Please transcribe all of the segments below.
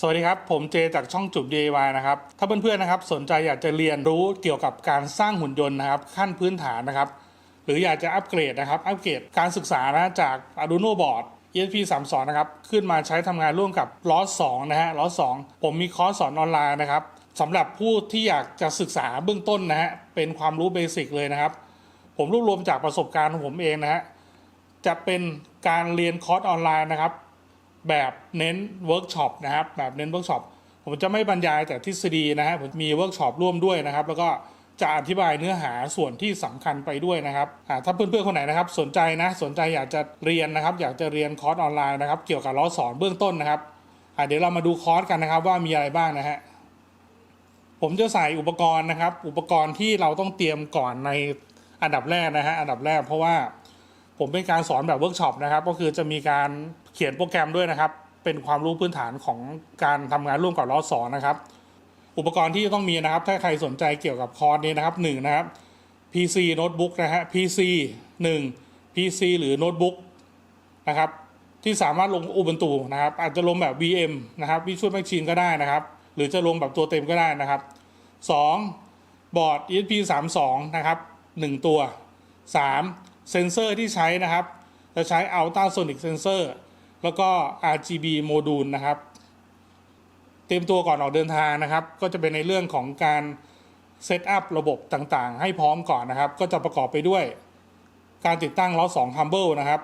สวัสดีครับ ผมเจจากช่องจุบ DIY นะครับ ถ้าเพื่อนๆนะครับสนใจอยากจะเรียนรู้เกี่ยวกับการสร้างหุ่นยนต์นะครับ ขั้นพื้นฐานนะครับ หรืออยากจะอัปเกรดนะครับ อัปเกรดการศึกษานะจาก Arduino Board ESP 3 2นะครับ ขึ้นมาใช้ทำงานร่วมกับ LOS 2นะฮะ LOS 2ผมมีคอร์สสอนออนไลน์นะครับสำหรับผู้ที่อยากจะศึกษาเบื้องต้นนะฮะเป็นความรู้เบสิกเลยนะครับ ผมรวบรวมจากประสบการณ์ของผมเองนะฮะจะเป็นการเรียนคอร์สออนไลน์นะครับ แบบเน้นเวิร์กช็อปนะครับแบบเน้นเวิร์กช็อปผมจะไม่บรรยายแต่ทฤษฎีนะฮะผมมีเวิร์กช็อปร่วมด้วยนะครับ แล้วก็จะอธิบายเนื้อหาส่วนที่สำคัญไปด้วยนะครับอ่าถ้าเพื่อนๆคนไหนนะครับ สนใจนะสนใจอยากจะเรียนนะครับ อยากจะเรียนคอร์สออนไลน์นะครับ เกี่ยวกับล้อสอนเบื้องต้นนะครับเดี๋ยวเรามาดูคอร์สกันนะครับ ว่ามีอะไรบ้างนะฮะผมจะใส่อุปกรณ์นะครับ อุปกรณ์ที่เราต้องเตรียมก่อนในอันดับแรกนะฮะอันดับแรกเพราะว่า ผมเป็นการสอนแบบเวิร์กช็อปนะครับ ก็คือจะมีการเขียนโปรแกรมด้วยนะครับ เป็นความรู้พื้นฐานของการทำงานร่วมกับล้อสอนนะครับ อุปกรณ์ที่จะต้องมีนะครับ ถ้าใครสนใจเกี่ยวกับคอร์สนี้นะครับหนึ่งนะครับ PC โน้ตบุ๊กนะฮะ PC 1 PC หรือโน้ตบุ๊กนะครับ ที่สามารถลงอุบันตูนะครับ อาจจะลงแบบ VM นะครับ Visual Machine ก็ได้นะครับ หรือจะลงแบบตัวเต็มก็ได้นะครับ 2. บอร์ด ESP 3 2 นะครับ 1 ตัว 3. เซนเซอร์ที่ใช้นะครับ จะใช้ Ultrasonic Sensor แล้วก็ RGB โมดูลนะครับ เตรียมตัวก่อนออกเดินทางนะครับ ก็จะเป็นในเรื่องของการเซตอัพระบบต่างๆ ให้พร้อมก่อนนะครับ ก็จะประกอบไปด้วย การติดตั้งล้อ2 Humble นะครับ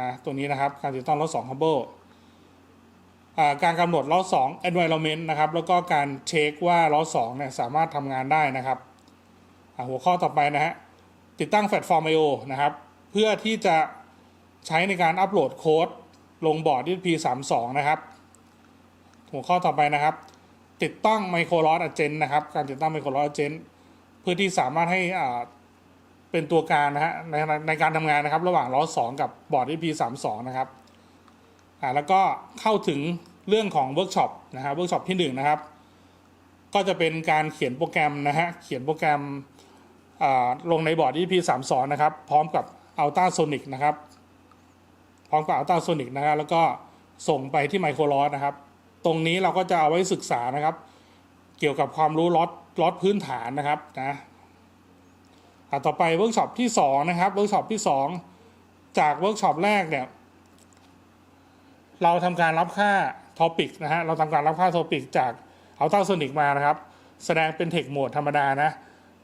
นะตัวนี้นะครับการติดตั้งล้อ2 Humble การกำหนดล้อ2 environment นะครับ แล้วก็การเช็คว่าล้อ2เนี่ยสามารถทำงานได้นะครับ หัวข้อต่อไปนะฮะ ติดตั้งแฟลตฟอร์ม I/O นะครับ เพื่อที่จะใช้ในการอัปโหลดโค้ดลงบอร์ด ESP 3 2 นะครับ หัวข้อต่อไปนะครับ ติดตั้งไมโครลอสอะเจนนะครับ การติดตั้งไมโครลอสอะเจนเพื่อที่สามารถให้อ่าเป็นตัวการนะฮะในในการทำงานนะครับ ระหว่างล้อ2กับบอร์ด ESP 3 2 นะครับอ่าแล้วก็เข้าถึงเรื่องของเวิร์กช็อปนะครับเวิร์กช็อปที่1นะครับ ก็จะเป็นการเขียนโปรแกรมนะฮะเขียนโปรแกรม ลงในบอร์ด EP 3 2 นะครับพร้อมกับ Ultrasonic นะครับพร้อมกับ Ultrasonic นะฮะแล้วก็ส่งไปที่ Microlot นะครับ ตรงนี้เราก็จะเอาไว้ศึกษานะครับ เกี่ยวกับความรู้ล็อตล็อตพื้นฐานนะครับนะต่อไปเวิร์กช็อปที่ 2 นะครับเวิร์กช็อปที่ 2 จากเวิร์กช็อปแรกเนี่ยเราทำการรับค่าท็อปิกนะฮะเราทำการรับค่าท็อปิกจาก Ultrasonic มานะครับ แสดงเป็นเทคโหมดธรรมดานะ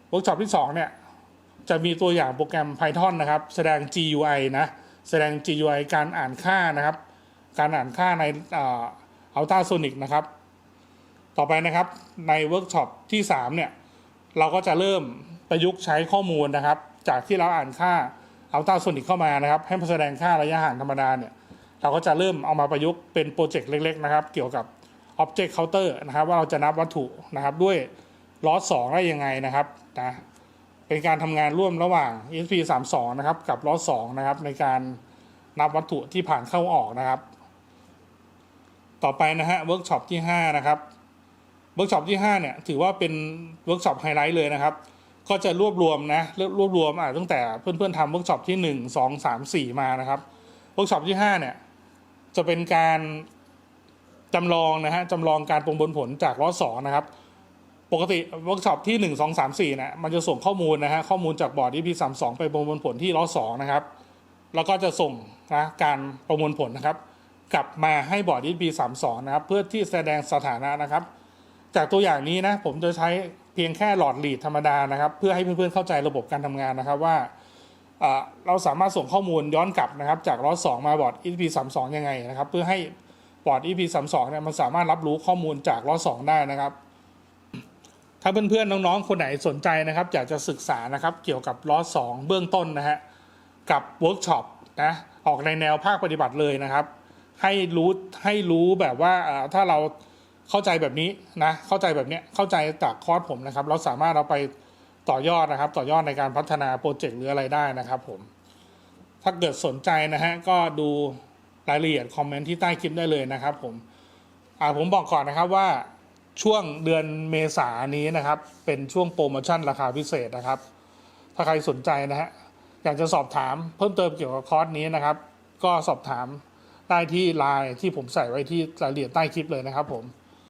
เวิร์กช็อปที่2เนี่ยจะมีตัวอย่างโปรแกรม Python นะครับ แสดง GUI นะ แสดง GUI การอ่านค่านะครับ การอ่านค่าในอ่า Ultrasonic นะครับ ต่อไปนะครับในเวิร์กช็อปที่3เนี่ยเราก็จะเริ่มประยุกต์ใช้ข้อมูลนะครับ จากที่เราอ่านค่า Ultrasonic เข้ามานะครับ ให้แสดงค่าระยะห่างธรรมดาเนี่ยเราก็จะเริ่มเอามาประยุกต์เป็นโปรเจกต์เล็กๆนะครับ เกี่ยวกับ Object Counter นะครับ ว่าเราจะนับวัตถุนะครับด้วยลอส2ได้ยังไงนะครับ นะเป็นการทำงานร่วมระหว่าง ESP 3 2นะครับกับล้อ2นะครับในการนับวัตถุที่ผ่านเข้าออกนะครับ ต่อไปนะฮะเวิร์กช็อปที่5นะครับเวิร์กช็อปที่5เนี่ยถือว่าเป็นเวิร์กช็อปไฮไลท์เลยนะครับ ก็จะรวบรวมนะรวบรวมอะตั้งแต่เพื่อนๆทำเวิร์กช็อปที่ 1 2 3 4 มานะครับเวิร์กช็อปที่5เนี่ยจะเป็นการจำลองนะฮะจำลองการประมวลผลจากล้อ2นะครับ ปกติเวิร์กช็อปที่ 1 2 3 4นะมันจะส่งข้อมูลนะฮะข้อมูลจากบอร์ด EP 3 2ไปประมวลผลที่ล้อ2นะครับ แล้วก็จะส่งนะการประมวลผลนะครับ กลับมาให้บอร์ด EP 3 2นะครับ เพื่อที่แสดงสถานะนะครับ จากตัวอย่างนี้นะผมจะใช้เพียงแค่หลอดลีดธรรมดานะครับ เพื่อให้เพื่อนๆเข้าใจระบบการทำงานนะครับว่าอ่าเราสามารถส่งข้อมูลย้อนกลับนะครับจากล้อ2มาบอร์ด EP 3 2ยังไงนะครับ เพื่อให้บอร์ด EP 3 2เนี่ยมันสามารถรับรู้ข้อมูลจากล้อ2ได้นะครับ ถ้าเพื่อนๆน้องๆ คนไหนสนใจนะครับ อยากจะศึกษานะครับเกี่ยวกับล้อ2 เบื้องต้นนะฮะกับเวิร์กช็อปนะออกในแนวภาคปฏิบัติเลยนะครับ ให้รู้ให้รู้แบบว่าถ้าเราเข้าใจแบบนี้นะเข้าใจแบบเนี้ยเข้าใจจากคอร์สผมนะครับ เราสามารถเอาไปต่อยอดนะครับ ต่อยอดในการพัฒนาโปรเจกต์หรืออะไรได้นะครับผมถ้าเกิดสนใจนะฮะก็ดูรายละเอียดคอมเมนต์ที่ใต้คลิปได้เลยนะครับผมอ่าผมบอกก่อนนะครับว่า ช่วงเดือนเมษานี้นะครับ เป็นช่วงโปรโมชั่นราคาพิเศษนะครับ ถ้าใครสนใจนะฮะอยากจะสอบถามเพิ่มเติมเกี่ยวกับคอร์สนี้นะครับ ก็สอบถามได้ที่ไลน์ที่ผมใส่ไว้ที่รายละเอียดใต้คลิปเลยนะครับผม